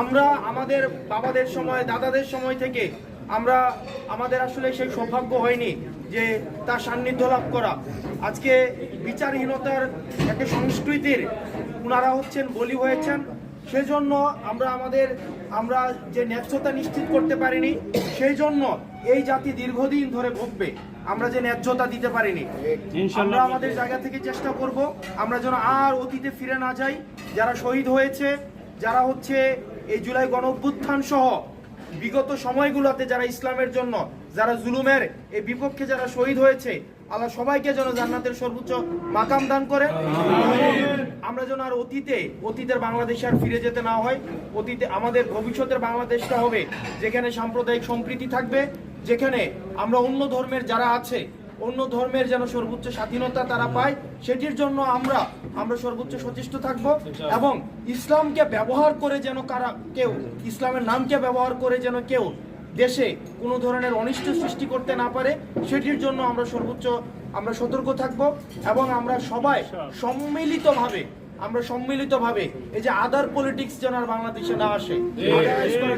আমরা আমাদের বাবাদের সময় দাদাদের সময় থেকে আমরা আমাদের আসলে সেই সৌভাগ্য হয়নি যে তার সান্নিধ্য লাভ করা। আজকে বিচারহীনতার একটা সংস্কৃতির ওনারা হচ্ছেন বলি হয়েছেন। সেজন্য আমরা আমাদের আমরা যে ন্যায্যতা নিশ্চিত করতে পারিনি সেই জন্য এই জাতি দীর্ঘদিন ধরে ভুগবে। আমরা যে ন্যায্যতা দিতে পারিনি আমরা আমাদের জায়গা থেকে চেষ্টা করব আমরা যেন আর অতীতে ফিরে না যাই। যারা শহীদ হয়েছে যারা হচ্ছে এই জুলাই গণ অভ্যুত্থান সহ বিগত সময়গুলোতে যারা ইসলামের জন্য, যারা জুলুমের এই বিপক্ষে যারা শহীদ হয়েছে, আল্লাহ সবাইকে যেন জান্নাতের সর্বোচ্চ মাকাম দান করে। আমরা যেন আর অতীতে, অতীতের বাংলাদেশে আর ফিরে যেতে না হয়, অতীতে আমাদের ভবিষ্যতের বাংলাদেশটা হবে যেখানে সাম্প্রদায়িক সম্প্রীতি থাকবে, যেখানে আমরা অন্য ধর্মের যারা আছে অন্য ধর্মের যেন সর্বোচ্চ স্বাধীনতা তারা পায়, সেটির জন্য আমরা আমরা সর্বোচ্চ সচেষ্ট থাকব এবং ইসলামকে ব্যবহার করে যেন কারা কেউ, ইসলামের নামকে ব্যবহার করে যেন কেউ দেশে কোনো ধরনের অনিষ্ট সৃষ্টি করতে না পারে, সেটির জন্য আমরা সর্বোচ্চ, আমরা সতর্ক থাকব এবং আমরা সবাই সম্মিলিতভাবে আমরা সম্মিলিতভাবে এই যে আদার পলিটিক্স যেন আর বাংলাদেশে না আসে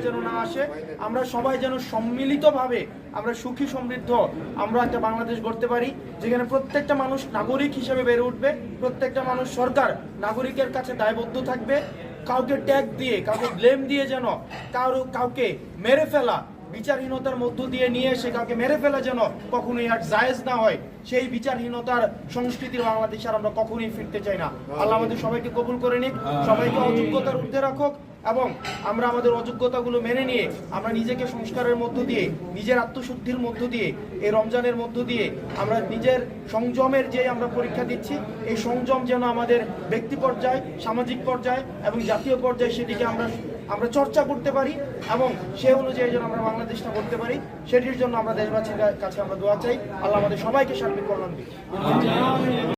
যেন না আসে আমরা সবাই যেন সম্মিলিতভাবে আমরা সুখী সমৃদ্ধ আমরা একটা বাংলাদেশ গড়তে পারি যেখানে প্রত্যেকটা মানুষ নাগরিক হিসেবে বেড়ে উঠবে প্রত্যেকটা মানুষ সরকার নাগরিকের কাছে দায়বদ্ধ থাকবে কাউকে ট্যাগ দিয়ে কাউকে ব্লেম দিয়ে যেন কারও কাউকে মেরে ফেলা বিচারহীনতার মধ্য দিয়ে নিয়ে এসে কাউকে মেরে ফেলা যেন কখনোই আর জায়েজ না হয় সেই বিচারহীনতার সংস্কৃতির বাংলাদেশ আর আমরা কখনোই ফিরতে চাই না। আল্লাহ আমাদের সবাইকে কবুল করে নিক সবাইকে অযোগ্যতার ঊর্ধ্বে রাখুক এবং আমরা আমাদের অযোগ্যতাগুলো মেনে নিয়ে আমরা নিজেকে সংস্কারের মধ্য দিয়ে নিজের আত্মশুদ্ধির মধ্য দিয়ে এই রমজানের মধ্য দিয়ে আমরা নিজের সংযমের যে আমরা পরীক্ষা দিচ্ছি এই সংযম যেন আমাদের ব্যক্তি পর্যায়ে সামাজিক পর্যায়ে এবং জাতীয় পর্যায়ে সেটিকে আমরা আমরা চর্চা করতে পারি এবং সে অনুযায়ী যেন আমরা বাংলাদেশটা করতে পারি, সেটির জন্য আমরা দেশবাসীর কাছে আমরা দোয়া চাই। আল্লাহ আমাদের সবাইকে সার্বিক কল্যাণ দিই